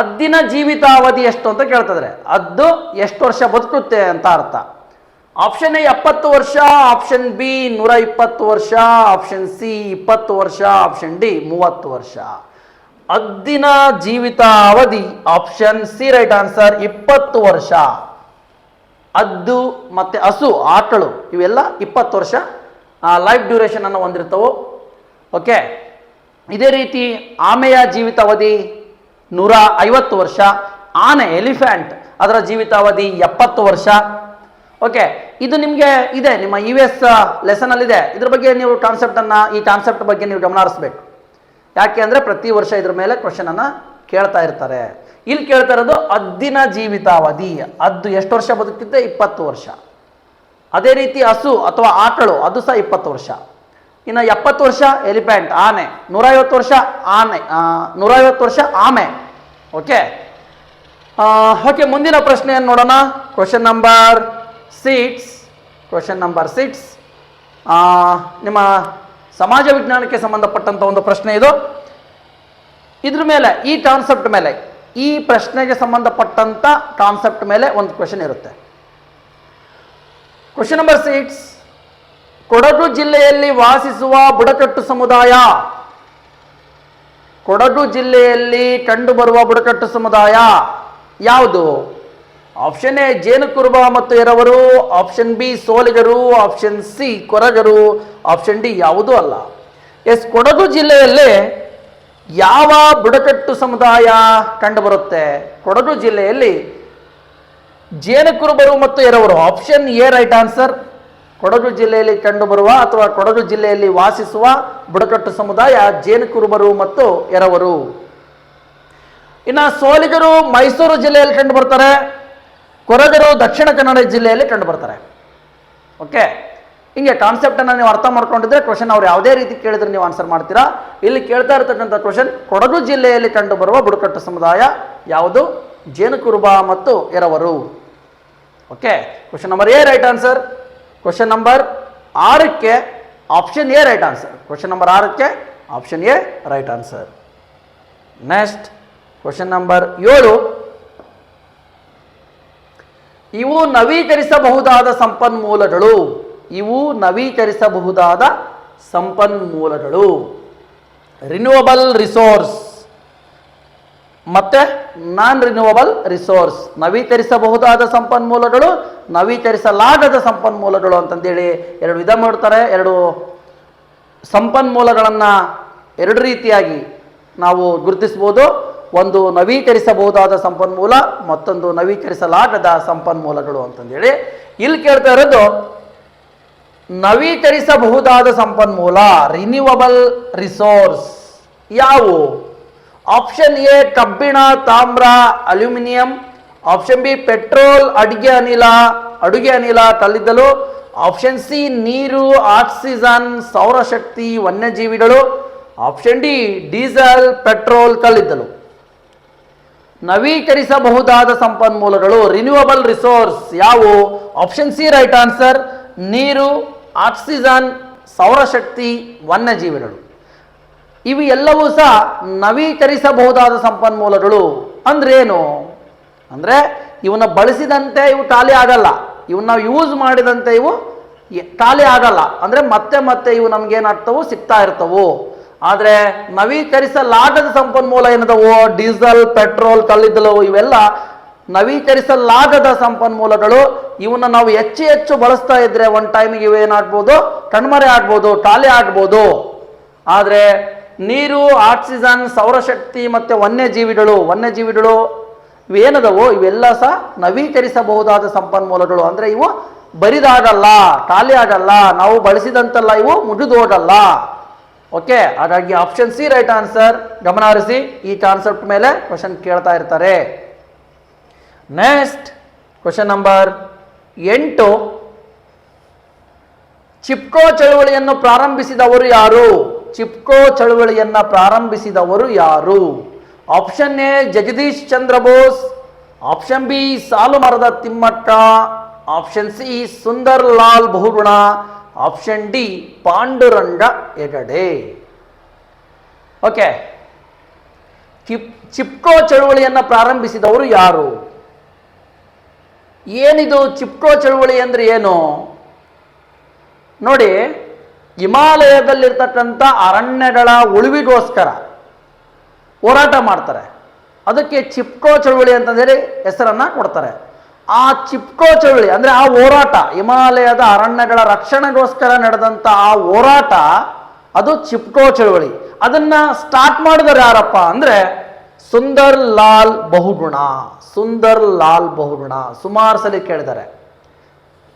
Speaker 1: ಅದ್ದಿನ ಜೀವಿತಾವಧಿ ಎಷ್ಟು ಅಂತ ಕೇಳ್ತಿದ್ರೆ, ಅದ್ದು ಎಷ್ಟು ವರ್ಷ ಬದುಕುತ್ತೆ ಅಂತ ಅರ್ಥ. ಆಪ್ಷನ್ ಎ ಎಪ್ಪತ್ತು ವರ್ಷ ಆಪ್ಷನ್ ಬಿ ನೂರ ಇಪ್ಪತ್ತು ವರ್ಷ ಆಪ್ಷನ್ ಸಿ ಇಪ್ಪತ್ತು ವರ್ಷ ಆಪ್ಷನ್ ಡಿ ಮೂವತ್ತು ವರ್ಷ. ಅದ್ದಿನ ಜೀವಿತಾವಧಿ ಆಪ್ಷನ್ ಸಿ ರೈಟ್ ಆನ್ಸರ್ ಇಪ್ಪತ್ತು ವರ್ಷ. ಅದ್ದು ಮತ್ತೆ ಹಸು, ಆಕಳು, ಇವೆಲ್ಲ ಇಪ್ಪತ್ತು ವರ್ಷ ಲೈಫ್ ಡ್ಯೂರೇಷನ್ ಅನ್ನು ಹೊಂದಿರ್ತವು. ಓಕೆ ಇದೇ ರೀತಿ ಆಮೆಯ ಜೀವಿತಾವಧಿ ನೂರ ಐವತ್ತು ವರ್ಷ, ಆನೆ, ಎಲಿಫೆಂಟ್, ಅದರ ಜೀವಿತಾವಧಿ ಎಪ್ಪತ್ತು ವರ್ಷ. ಓಕೆ ಇದು ನಿಮಗೆ ಇದೆ, ನಿಮ್ಮ ಯು ಎಸ್ ಲೆಸನಲ್ಲಿದೆ ಇದ್ರ ಬಗ್ಗೆ ನೀವು ಕಾನ್ಸೆಪ್ಟನ್ನು ಈ ಕಾನ್ಸೆಪ್ಟ್ ಬಗ್ಗೆ ನೀವು ಗಮನ ಹರಿಸ್ಬೇಕು ಯಾಕೆ ಅಂದರೆ ಪ್ರತಿ ವರ್ಷ ಇದ್ರ ಮೇಲೆ ಕ್ವಶನನ್ನು ಕೇಳ್ತಾ ಇರ್ತಾರೆ. ಇಲ್ಲಿ ಕೇಳ್ತಾ ಇರೋದು ಅದ್ದಿನ ಜೀವಿತಾವಧಿ. ಅದ್ದು ಎಷ್ಟು ವರ್ಷ ಬದುಕಿದ್ದೆ ಇಪ್ಪತ್ತು ವರ್ಷ. ಅದೇ ರೀತಿ ಹಸು ಅಥವಾ ಆಕಳು, ಅದು ಸಹ ಇಪ್ಪತ್ತು ವರ್ಷ. ಇನ್ನು ಎಪ್ಪತ್ತು ವರ್ಷ ಎಲಿಫೆಂಟ್, ಆನೆ. ನೂರೈವತ್ತು ವರ್ಷ ಆನೆ ನೂರೈವತ್ತು ವರ್ಷ ಆಮೆ. ಓಕೆ? ಓಕೆ, ಮುಂದಿನ ಪ್ರಶ್ನೆಯನ್ನು ನೋಡೋಣ. Question number six question number six ನಿಮ್ಮ ಸಮಾಜ ವಿಜ್ಞಾನಕ್ಕೆ ಸಂಬಂಧಪಟ್ಟಂಥ ಒಂದು ಪ್ರಶ್ನೆ ಇದು. ಇದ್ರ ಮೇಲೆ, ಈ ಕಾನ್ಸೆಪ್ಟ್ ಮೇಲೆ, ಈ ಪ್ರಶ್ನೆಗೆ ಸಂಬಂಧಪಟ್ಟಂಥ ಕಾನ್ಸೆಪ್ಟ್ ಮೇಲೆ ಒಂದು ಕ್ವಶನ್ ಇರುತ್ತೆ. ಕ್ವಶನ್ ನಂಬರ್ ಸಿಕ್ಸ್ ಕೊಡಗು ಜಿಲ್ಲೆಯಲ್ಲಿ ವಾಸಿಸುವ ಬುಡಕಟ್ಟು ಸಮುದಾಯ. ಕೊಡಗು ಜಿಲ್ಲೆಯಲ್ಲಿ ಕಂಡುಬರುವ ಬುಡಕಟ್ಟು ಸಮುದಾಯ ಯಾವುದು? ಆಪ್ಷನ್ ಎ, ಜೇನುಕುರುಬ ಮತ್ತು ಎರವರು, ಆಪ್ಷನ್ ಬಿ, ಸೋಲಿಗರು, ಆಪ್ಷನ್ ಸಿ, ಕೊರಗರು, ಆಪ್ಷನ್ ಡಿ ಯಾವುದೂ ಅಲ್ಲ. ಎಸ್, ಕೊಡಗು ಜಿಲ್ಲೆಯಲ್ಲಿ ಯಾವ ಬುಡಕಟ್ಟು ಸಮುದಾಯ ಕಂಡುಬರುತ್ತೆ? ಕೊಡಗು ಜಿಲ್ಲೆಯಲ್ಲಿ ಜೇನುಕುರುಬರು ಮತ್ತು ಎರವರು. Option A, right answer. Kodagu ಜಿಲ್ಲೆಯಲ್ಲಿ ಕಂಡುಬರುವ ಅಥವಾ ಕೊಡಗು ಜಿಲ್ಲೆಯಲ್ಲಿ ವಾಸಿಸುವ ಬುಡಕಟ್ಟು ಸಮುದಾಯ ಜೇನುಕುರುಬರು ಮತ್ತು ಎರವರು. ಇನ್ನು ಸೋಲಿಗರು ಮೈಸೂರು ಜಿಲ್ಲೆಯಲ್ಲಿ ಕಂಡುಬರ್ತಾರೆ, ಕೊರಗರು ದಕ್ಷಿಣ ಕನ್ನಡ ಜಿಲ್ಲೆಯಲ್ಲಿ ಕಂಡುಬರ್ತಾರೆ. ಓಕೆ ಹಿಂಗೆ ಕಾನ್ಸೆಪ್ಟನ್ನು ನೀವು ಅರ್ಥ ಮಾಡ್ಕೊಂಡಿದ್ರೆ ಕ್ವಶನ್ ಅವ್ರು ಯಾವುದೇ ರೀತಿ ಕೇಳಿದ್ರೆ ನೀವು ಆನ್ಸರ್ ಮಾಡ್ತೀರಾ. ಇಲ್ಲಿ ಕೇಳ್ತಾ ಇರತಕ್ಕಂಥ ಕ್ವಶನ್ ಕೊಡಗು ಜಿಲ್ಲೆಯಲ್ಲಿ ಕಂಡುಬರುವ ಬುಡಕಟ್ಟು ಸಮುದಾಯ ಯಾವುದು? ಜೇನುಕುರುಬ ಮತ್ತು ಎರವರು. Okay question number A right answer question number ಆರಕ್ಕೆ option A right answer question number ಆರಕ್ಕೆ option A right answer next question number ಏಳು. ಇವು ನವೀಕರಿಸಬಹುದಾದ ಸಂಪನ್ಮೂಲಗಳು. ಇವು ನವೀಕರಿಸಬಹುದಾದ ಸಂಪನ್ಮೂಲಗಳು. ರಿನ್ಯೂವಬಲ್ ರಿಸೋರ್ಸ್ ಮತ್ತೆ ನಾನ್ ರಿನ್ಯೂವಬಲ್ ರಿಸೋರ್ಸ್ ನವೀಕರಿಸಬಹುದಾದ ಸಂಪನ್ಮೂಲಗಳು, ನವೀಕರಿಸಲಾಗದ ಸಂಪನ್ಮೂಲಗಳು ಅಂತಂದೇಳಿ ಎರಡು ವಿಧ ಮಾಡ್ತಾರೆ. ಎರಡು ಸಂಪನ್ಮೂಲಗಳನ್ನು ಎರಡು ರೀತಿಯಾಗಿ ನಾವು ಗುರುತಿಸ್ಬೋದು. ಒಂದು ನವೀಕರಿಸಬಹುದಾದ ಸಂಪನ್ಮೂಲ, ಮತ್ತೊಂದು ನವೀಕರಿಸಲಾಗದ ಸಂಪನ್ಮೂಲಗಳು ಅಂತಂದೇಳಿ. ಇಲ್ಲಿ ಕೇಳ್ತಾ ಇರೋದು, ನವೀಕರಿಸಬಹುದಾದ ಸಂಪನ್ಮೂಲ ರಿನ್ಯೂವಬಲ್ ರಿಸೋರ್ಸ್ ಯಾವುವು ಆಪ್ಷನ್ ಎ ಕಬ್ಬಿಣ, ತಾಮ್ರ, ಅಲ್ಯೂಮಿನಿಯಂ. ಆಪ್ಷನ್ ಬಿ ಪೆಟ್ರೋಲ್ ಅಡುಗೆ ಅನಿಲ. ಅಡುಗೆ ಅನಿಲ ಕಲ್ಲಿದ್ದಲು ಆಪ್ಷನ್ ಸಿ ನೀರು ಆಕ್ಸಿಜನ್ ಸೌರಶಕ್ತಿ ವನ್ಯಜೀವಿಗಳು. ಆಪ್ಷನ್ ಡಿ ಡೀಸೆಲ್ ಪೆಟ್ರೋಲ್ ಕಲ್ಲಿದ್ದಲು ನವೀಕರಿಸಬಹುದಾದ ಸಂಪನ್ಮೂಲಗಳು ರಿನ್ಯೂವಬಲ್ ರಿಸೋರ್ಸ್ ಯಾವುವು? ಆಪ್ಷನ್ ಸಿ ರೈಟ್ ಆನ್ಸರ್ ನೀರು ಆಕ್ಸಿಜನ್ ಸೌರಶಕ್ತಿ ವನ್ಯಜೀವಿಗಳು. ಇವು ಎಲ್ಲವೂ ಸಹ ನವೀಕರಿಸಬಹುದಾದ ಸಂಪನ್ಮೂಲಗಳು. ಅಂದ್ರೇನು ಅಂದರೆ ಇವನ್ನ ಬಳಸಿದಂತೆ ಇವು ಖಾಲಿ ಆಗಲ್ಲ. ಇವನ್ನ ನಾವು ಯೂಸ್ ಮಾಡಿದಂತೆ ಇವು ಖಾಲಿ ಆಗಲ್ಲ. ಅಂದರೆ ಮತ್ತೆ ಮತ್ತೆ ಇವು ನಮಗೇನಾಗ್ತವೆ, ಸಿಗ್ತಾ ಇರ್ತವು. ಆದರೆ ನವೀಕರಿಸಲಾಗದ ಸಂಪನ್ಮೂಲ ಏನದವು? ಡೀಸೆಲ್, ಪೆಟ್ರೋಲ್ ಕಲ್ಲಿದ್ದಲು ಇವೆಲ್ಲ ನವೀಕರಿಸಲಾಗದ ಸಂಪನ್ಮೂಲಗಳು. ಇವನ್ನ ನಾವು ಹೆಚ್ಚು ಹೆಚ್ಚು ಬಳಸ್ತಾ ಇದ್ರೆ ಒಂದು ಟೈಮಿಗೆ ಇವೇನಾಗ್ಬೋದು? ಕಣ್ಮರೆ ಆಗ್ಬೋದು ಖಾಲಿ ಆಗ್ಬೋದು. ಆದರೆ ನೀರು, ಆಕ್ಸಿಜನ್, ಸೌರಶಕ್ತಿ ಮತ್ತು ವನ್ಯಜೀವಿಗಳು ವನ್ಯಜೀವಿಗಳು ಇವೇನದವೋ ಇವೆಲ್ಲ ಸಹ ನವೀಕರಿಸಬಹುದಾದ ಸಂಪನ್ಮೂಲಗಳು. ಅಂದರೆ ಇವು ಬರಿದಾಗಲ್ಲ ಖಾಲಿ ಆಗಲ್ಲ, ನಾವು ಬಳಸಿದಂತೆಲ್ಲ ಇವು ಮುಗಿದೋಗಲ್ಲ. ಓಕೆ ಹಾಗಾಗಿ ಆಪ್ಷನ್ ಸಿ ರೈಟ್ ಆನ್ಸರ್ ಗಮನಹರಿಸಿ ಈ ಕಾನ್ಸೆಪ್ಟ್ ಮೇಲೆ ಕ್ವಶನ್ ಕೇಳ್ತಾ ಇರ್ತಾರೆ. ನೆಕ್ಸ್ಟ್ ಕ್ವಶನ್ ನಂಬರ್ ಎಂಟು. ಚಿಪ್ಕೋ ಚಳುವಳಿಯನ್ನು ಪ್ರಾರಂಭಿಸಿದವರು ಯಾರು? ಚಿಪ್ಕೋ ಚಳುವಳಿಯನ್ನ ಪ್ರಾರಂಭಿಸಿದವರು ಯಾರು? Option A Jagadish Chandra Bose option B ಸಾಲು ಮರದ Thimmakka option C Sundar Lal Bahuguna option D Pandurang Hegde. Okay chip, Chipko ಚಳುವಳಿಯನ್ನು ಪ್ರಾರಂಭಿಸಿದವರು ಯಾರು? ಏನಿದು ಚಿಪ್ಕೋ ಚಳುವಳಿ ಅಂದ್ರೆ ಏನು? ನೋಡಿ ಹಿಮಾಲಯದಲ್ಲಿರ್ತಕ್ಕಂಥ ಅರಣ್ಯಗಳ ಉಳಿವಿಗೋಸ್ಕರ ಹೋರಾಟ ಮಾಡ್ತಾರೆ. ಅದಕ್ಕೆ ಚಿಪ್ಕೋ ಚಳುವಳಿ ಅಂತಂದೇಳಿ ಹೆಸರನ್ನ ಕೊಡ್ತಾರೆ. ಆ ಚಿಪ್ಕೋ ಚಳುವಳಿ ಅಂದ್ರೆ ಆ ಹೋರಾಟ, ಹಿಮಾಲಯದ ಅರಣ್ಯಗಳ ರಕ್ಷಣೆಗೋಸ್ಕರ ನಡೆದಂಥ ಆ ಹೋರಾಟ, ಅದು ಚಿಪ್ಕೋ ಚಳುವಳಿ. ಅದನ್ನ ಸ್ಟಾರ್ಟ್ ಮಾಡಿದವರು ಯಾರಪ್ಪ ಅಂದ್ರೆ ಸುಂದರ್ ಲಾಲ್ ಬಹುಗುಣ, ಸುಂದರ್ ಲಾಲ್ ಬಹುಗುಣ ಸುಮಾರು ಸಲ ಕೇಳಿದ್ದಾರೆ.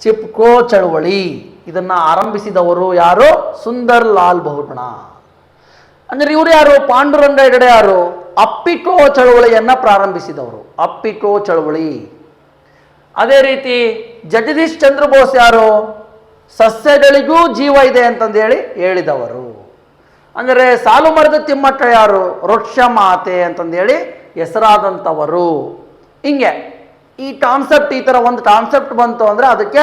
Speaker 1: ಚಿಪ್ಕೋ ಚಳುವಳಿ. ಇದನ್ನ ಆರಂಭಿಸಿದವರು ಯಾರು? ಸುಂದರ್ ಲಾಲ್ ಬಹುಗುಣ. ಅಂದ್ರೆ ಇವರು ಯಾರು? ಪಾಂಡುರಂಗ ಹೆಗಡೆ ಯಾರು? ಅಪ್ಪಿಕೋ ಚಳುವಳಿಯನ್ನು ಪ್ರಾರಂಭಿಸಿದವರು. ಅಪ್ಪಿಕೋ ಚಳವಳಿ. ಅದೇ ರೀತಿ ಜಗದೀಶ್ ಚಂದ್ರ ಬೋಸ್ ಯಾರು? ಸಸ್ಯಗಳಿಗೂ ಜೀವ ಇದೆ ಅಂತಂದೇಳಿ ಹೇಳಿದವರು. ಅಂದರೆ ಸಾಲು ಮರದ ತಿಮ್ಮಕ್ಕ ಯಾರು? ವೃಕ್ಷ ಮಾತೆ ಅಂತಂದೇಳಿ ಹೆಸರಾದಂಥವರು ಹಿಂಗೆ ಈ ಕಾನ್ಸೆಪ್ಟ್ ಈ ಥರ ಒಂದು ಕಾನ್ಸೆಪ್ಟ್ ಬಂತು ಅಂದರೆ ಅದಕ್ಕೆ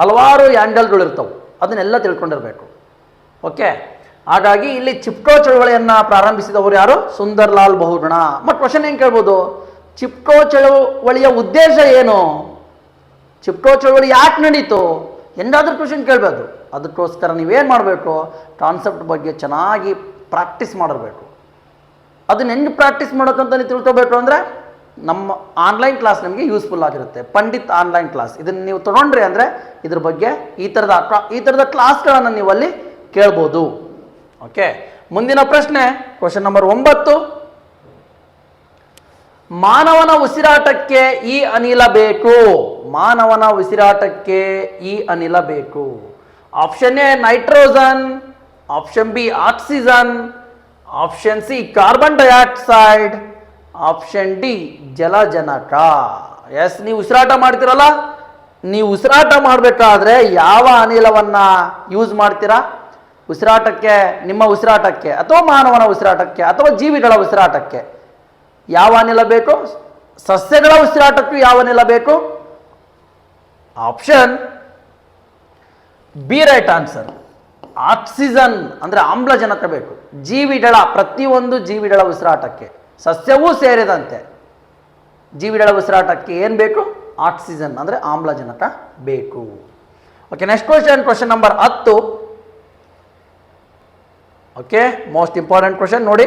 Speaker 1: ಹಲವಾರು ಆ್ಯಂಗಲ್ಗಳು ಇರ್ತವೆ. ಅದನ್ನೆಲ್ಲ ತಿಳ್ಕೊಂಡಿರಬೇಕು. ಓಕೆ ಹಾಗಾಗಿ ಇಲ್ಲಿ ಚಿಪ್ಕೋ ಚಳುವಳಿಯನ್ನು ಪ್ರಾರಂಭಿಸಿದವರು ಯಾರು? ಸುಂದರ್ ಲಾಲ್ ಬಹುಗುಣ. ಮತ್ತು ಕ್ವಶನ್ ಏನು ಕೇಳ್ಬೋದು? ಚಿಪ್ಕೋ ಚಳುವಳಿಯ ಉದ್ದೇಶ ಏನು? ಚಿಪ್ಕೋ ಚಳುವಳಿ ಯಾಕೆ ನಡೀತು? ಎಂದಾದ್ರೂ ಕ್ವಶನ್ ಕೇಳಬೇಕು ಅದಕ್ಕೋಸ್ಕರ ನೀವೇನು ಮಾಡಬೇಕು? ಕಾನ್ಸೆಪ್ಟ್ ಬಗ್ಗೆ ಚೆನ್ನಾಗಿ ಪ್ರಾಕ್ಟೀಸ್ ಮಾಡಿರಬೇಕು. ಅದನ್ನ ಹೆಂಗೆ ಪ್ರಾಕ್ಟೀಸ್ ಮಾಡೋಕ್ಕಂತ ನೀವು ತಿಳ್ಕೊಬೇಕು ಅಂದರೆ ನಮ್ಮ ಆನ್ಲೈನ್ ಕ್ಲಾಸ್ ನಿಮಗೆ ಯೂಸ್ಫುಲ್ ಆಗಿರುತ್ತೆ. ಪಂಡಿತ್ ಆನ್ಲೈನ್ ಕ್ಲಾಸ್ ಇದನ್ನು ನೀವು ತೊಗೊಂಡ್ರಿ ಅಂದರೆ ಇದ್ರ ಬಗ್ಗೆ ಈ ಥರದ ಈ ಥರದ ಕ್ಲಾಸ್ಗಳನ್ನು ನೀವು ಅಲ್ಲಿ ಕೇಳ್ಬೋದು. ಓಕೆ ಮುಂದಿನ ಪ್ರಶ್ನೆ ಕ್ವಶನ್ ನಂಬರ್ ಒಂಬತ್ತು. ಮಾನವನ ಉಸಿರಾಟಕ್ಕೆ ಈ ಅನಿಲ ಬೇಕು. ಮಾನವನ ಉಸಿರಾಟಕ್ಕೆ ಈ ಅನಿಲ ಬೇಕು. Option A nitrogen option B oxygen option C carbon dioxide option D ಜಲಜನಕ. Yes ನೀವು ಉಸಿರಾಟ ಮಾಡ್ತೀರಲ್ಲ? ನೀವು ಉಸಿರಾಟ ಮಾಡಬೇಕಾದ್ರೆ ಯಾವ ಅನಿಲವನ್ನ ಯೂಸ್ ಮಾಡ್ತೀರಾ? ಉಸಿರಾಟಕ್ಕೆ, ನಿಮ್ಮ ಉಸಿರಾಟಕ್ಕೆ, ಅಥವಾ ಮಾನವನ ಉಸಿರಾಟಕ್ಕೆ, ಅಥವಾ ಜೀವಿಗಳ ಉಸಿರಾಟಕ್ಕೆ ಯಾವ ಅನಿಲ ಬೇಕು? ಸಸ್ಯಗಳ ಉಸಿರಾಟಕ್ಕೂ ಯಾವ ಅನಿಲ ಬೇಕು? Option B right answer oxygen ಅಂದರೆ ಆಮ್ಲಜನಕ ಬೇಕು. ಜೀವಿಗಳ, ಪ್ರತಿಯೊಂದು ಜೀವಿಗಳ ಉಸಿರಾಟಕ್ಕೆ. ಸಸ್ಯವೂ ಸೇರಿದಂತೆ ಜೀವಿಗಳ ಉಸಿರಾಟಕ್ಕೆ ಏನು ಬೇಕು? ಆಕ್ಸಿಜನ್, ಅಂದರೆ ಆಮ್ಲಜನಕ ಬೇಕು. Okay next question question number ಹತ್ತು. ಓಕೆ ಮೋಸ್ಟ್ ಇಂಪಾರ್ಟೆಂಟ್ ಕ್ವಶನ್ ನೋಡಿ.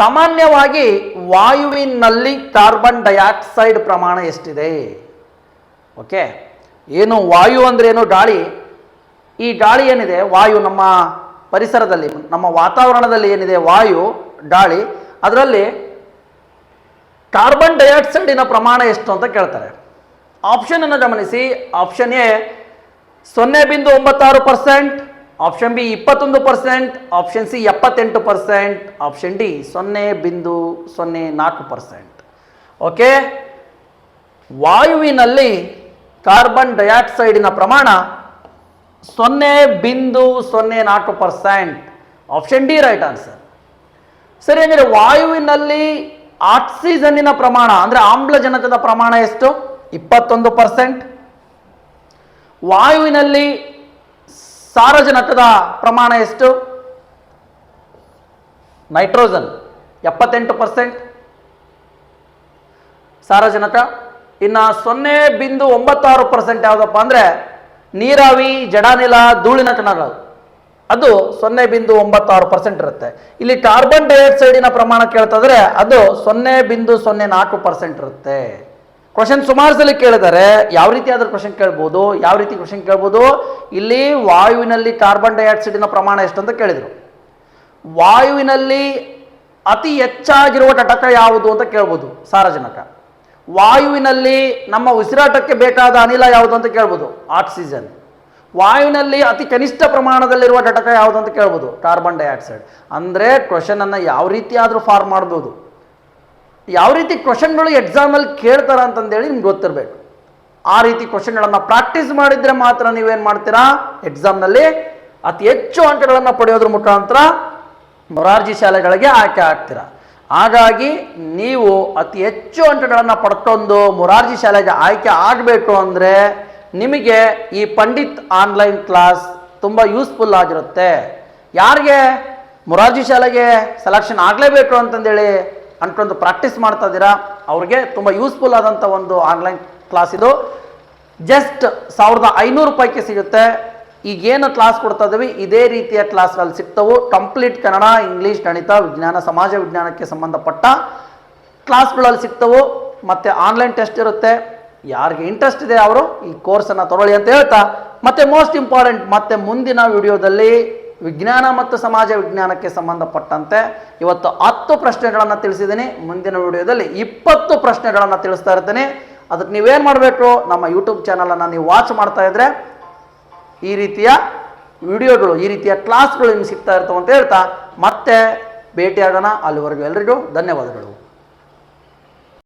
Speaker 1: ಸಾಮಾನ್ಯವಾಗಿ ವಾಯುವಿನಲ್ಲಿ ಕಾರ್ಬನ್ ಡೈಆಕ್ಸೈಡ್ ಪ್ರಮಾಣ ಎಷ್ಟಿದೆ? ಓಕೆ ಏನು ವಾಯು ಅಂದರೆ ಏನು? ಗಾಳಿ. ಈ ಗಾಳಿ ಏನಿದೆ? ವಾಯು ನಮ್ಮ ಪರಿಸರದಲ್ಲಿ, ನಮ್ಮ ವಾತಾವರಣದಲ್ಲಿ ಏನಿದೆ? ವಾಯು, ಗಾಳಿ. ಅದರಲ್ಲಿ ಕಾರ್ಬನ್ ಡೈಆಕ್ಸೈಡಿನ ಪ್ರಮಾಣ ಎಷ್ಟು ಅಂತ ಕೇಳ್ತಾರೆ. ಆಪ್ಷನ್ ಅನ್ನು ಗಮನಿಸಿ. ಆಪ್ಷನ್ ಎ ಸೊನ್ನೆ ಬಿಂದು ಒಂಬತ್ತಾರು ಪರ್ಸೆಂಟ್ ಆಪ್ಷನ್ ಬಿ ಇಪ್ಪತ್ತೊಂದು ಪರ್ಸೆಂಟ್ ಆಪ್ಷನ್ ಸಿ ಎಪ್ಪತ್ತೆಂಟು ಪರ್ಸೆಂಟ್ ಆಪ್ಷನ್ ಡಿ ಸೊನ್ನೆ ಬಿಂದು ಸೊನ್ನೆ ನಾಲ್ಕು ಪರ್ಸೆಂಟ್ ಓಕೆ ವಾಯುವಿನಲ್ಲಿ ಕಾರ್ಬನ್ ಡೈಆಕ್ಸೈಡಿನ ಪ್ರಮಾಣ ಸೊನ್ನೆ ಬಿಂದು ಸೊನ್ನೆ ನಾಲ್ಕು percent option D right answer ಸರಿ, ಅಂದರೆ ವಾಯುವಿನಲ್ಲಿ ಆಕ್ಸಿಜನ್ನಿನ ಪ್ರಮಾಣ, ಅಂದರೆ ಆಮ್ಲಜನಕದ ಪ್ರಮಾಣ ಎಷ್ಟು? ಇಪ್ಪತ್ತೊಂದು ಪರ್ಸೆಂಟ್ ವಾಯುವಿನಲ್ಲಿ ಸಾರಜನಕದ ಪ್ರಮಾಣ ಎಷ್ಟು? ನೈಟ್ರೋಜನ್, ಎಪ್ಪತ್ತೆಂಟು ಪರ್ಸೆಂಟ್ ಸಾರಜನಕ, ಇನ್ನು ಸೊನ್ನೆ ಬಿಂದು ಒಂಬತ್ತಾರು ಪರ್ಸೆಂಟ್ ಯಾವುದಪ್ಪ ಅಂದರೆ ನೀರಾವಿ, ಜಡಾನಿಲ, ಧೂಳಿನ ಕಣಗಳು. ಅದು ಸೊನ್ನೆ ಬಿಂದು ಒಂಬತ್ತಾರು ಪರ್ಸೆಂಟ್ ಇರುತ್ತೆ. ಇಲ್ಲಿ ಕಾರ್ಬನ್ ಡೈಆಕ್ಸೈಡಿನ ಪ್ರಮಾಣ ಕೇಳ್ತಂದ್ರೆ ಅದು ಸೊನ್ನೆ ಬಿಂದು ಸೊನ್ನೆ ನಾಲ್ಕು ಪರ್ಸೆಂಟ್ ಇರುತ್ತೆ. ಕ್ವಶನ್ ಸುಮಾರು ಸಲ ಕೇಳಿದರೆ ಯಾವ ರೀತಿ ಆದ್ರೂ ಕ್ವಶನ್ ಕೇಳ್ಬೋದು, ಯಾವ ರೀತಿ ಕ್ವಶನ್ ಕೇಳ್ಬೋದು? ಇಲ್ಲಿ ವಾಯುವಿನಲ್ಲಿ ಕಾರ್ಬನ್ ಡೈಆಕ್ಸೈಡಿನ ಪ್ರಮಾಣ ಎಷ್ಟು ಅಂತ ಕೇಳಿದರು. ವಾಯುವಿನಲ್ಲಿ ಅತಿ ಹೆಚ್ಚಾಗಿರುವ ಘಟಕ ಯಾವುದು ಅಂತ ಕೇಳ್ಬೋದು, ಸಾರಜನಕ. ವಾಯುವಿನಲ್ಲಿ ನಮ್ಮ ಉಸಿರಾಟಕ್ಕೆ ಬೇಕಾದ ಅನಿಲ ಯಾವುದು ಅಂತ ಕೇಳ್ಬೋದು, ಆಕ್ಸಿಜನ್. ವಾಯುವಿನಲ್ಲಿ ಅತಿ ಕನಿಷ್ಠ ಪ್ರಮಾಣದಲ್ಲಿರುವ ಘಟಕ ಯಾವುದು ಅಂತ ಕೇಳ್ಬೋದು ಕಾರ್ಬನ್ ಡೈಆಕ್ಸೈಡ್ ಅಂದರೆ ಕ್ವಶನನ್ನು ಯಾವ ರೀತಿ ಆದರೂ ಫಾರ್ಮ್ ಮಾಡ್ಬೋದು. ಯಾವ ರೀತಿ ಕ್ವಶನ್ಗಳು ಎಕ್ಸಾಮಲ್ಲಿ ಕೇಳ್ತಾರ ಅಂತಂದೇಳಿ ನಿಮ್ಗೆ ಗೊತ್ತಿರಬೇಕು. ಆ ರೀತಿ ಕ್ವಶನ್ಗಳನ್ನು ಪ್ರಾಕ್ಟೀಸ್ ಮಾಡಿದರೆ ಮಾತ್ರ ನೀವೇನು ಮಾಡ್ತೀರಾ? ಎಕ್ಸಾಮ್ನಲ್ಲಿ ಅತಿ ಹೆಚ್ಚು ಅಂಕಗಳನ್ನು ಪಡೆಯೋದ್ರ ಮುಖಾಂತರ ಮೊರಾರ್ಜಿ ಶಾಲೆಗಳಿಗೆ ಆಯ್ಕೆ ಆಗ್ತೀರಾ. ಹಾಗಾಗಿ ನೀವು ಅತಿ ಹೆಚ್ಚು ಅಂಕಗಳನ್ನು ಪಡ್ಕೊಂಡು ಮೊರಾರ್ಜಿ ಶಾಲೆಗೆ ಆಯ್ಕೆ ಆಗಬೇಕು ಅಂದರೆ ನಿಮಗೆ ಈ ಪಂಡಿತ್ ಆನ್ಲೈನ್ ಕ್ಲಾಸ್ ತುಂಬ ಯೂಸ್ಫುಲ್ ಆಗಿರುತ್ತೆ. ಯಾರಿಗೆ? ಮೊರಾರ್ಜಿ ಶಾಲೆಗೆ ಸೆಲೆಕ್ಷನ್ ಆಗಲೇಬೇಕು ಅಂತಂದೇಳಿ ಅಂದ್ಕೊಂಡು ಪ್ರಾಕ್ಟೀಸ್ ಮಾಡ್ತಾ ಇದ್ದೀರಾ? ಅವ್ರಿಗೆ ತುಂಬ ಯೂಸ್ಫುಲ್ ಆದಂಥ ಒಂದು ಆನ್ಲೈನ್ ಕ್ಲಾಸ್ ಇದು. ಜಸ್ಟ್ ಸಾವಿರದ ಐನೂರು ರೂಪಾಯಿಗೆ ಸಿಗುತ್ತೆ. ಈಗೇನು ಕ್ಲಾಸ್ ಕೊಡ್ತಾ ಇದ್ದೀವಿ? ಇದೇ ರೀತಿಯ ಕ್ಲಾಸ್ಗಳಲ್ಲಿ ಸಿಗ್ತವು. ಕಂಪ್ಲೀಟ್ ಕನ್ನಡ ಇಂಗ್ಲೀಷ್ ಗಣಿತ, ವಿಜ್ಞಾನ, ಸಮಾಜ ವಿಜ್ಞಾನಕ್ಕೆ ಸಂಬಂಧಪಟ್ಟ ಕ್ಲಾಸ್ಗಳಲ್ಲಿ ಸಿಗ್ತವು. ಮತ್ತು ಆನ್ಲೈನ್ ಟೆಸ್ಟ್ ಇರುತ್ತೆ. ಯಾರಿಗೆ ಇಂಟ್ರೆಸ್ಟ್ ಇದೆ ಅವರು ಈ ಕೋರ್ಸನ್ನು ತಗೊಳ್ಳಿ ಅಂತ ಹೇಳ್ತಾ, ಮತ್ತೆ ಮೋಸ್ಟ್ ಇಂಪಾರ್ಟೆಂಟ್ ಮತ್ತೆ ಮುಂದಿನ ವಿಡಿಯೋದಲ್ಲಿ ವಿಜ್ಞಾನ ಮತ್ತು ಸಮಾಜ ವಿಜ್ಞಾನಕ್ಕೆ ಸಂಬಂಧಪಟ್ಟಂತೆ ಇವತ್ತು ಹತ್ತು ಪ್ರಶ್ನೆಗಳನ್ನು ತಿಳಿಸಿದ್ದೀನಿ. ಮುಂದಿನ ವಿಡಿಯೋದಲ್ಲಿ ಇಪ್ಪತ್ತು ಪ್ರಶ್ನೆಗಳನ್ನು ತಿಳಿಸ್ತಾ ಇರ್ತೀನಿ. ಅದಕ್ಕೆ ನೀವೇನು ಮಾಡಬೇಕು? ನಮ್ಮ ಯೂಟ್ಯೂಬ್ ಚಾನಲನ್ನು ನೀವು ವಾಚ್ ಮಾಡ್ತಾ ಇದ್ರೆ ಈ ರೀತಿಯ ವಿಡಿಯೋಗಳು, ಈ ರೀತಿಯ ಕ್ಲಾಸ್ಗಳು ನಿಮ್ಗೆ ಸಿಗ್ತಾ ಇರ್ತವೆ ಅಂತ ಹೇಳ್ತಾ, ಮತ್ತೆ ಭೇಟಿಯಾಗೋಣ ಅಲ್ಲಿವರೆಗೂ ಎಲ್ರಿಗೂ ಧನ್ಯವಾದಗಳು.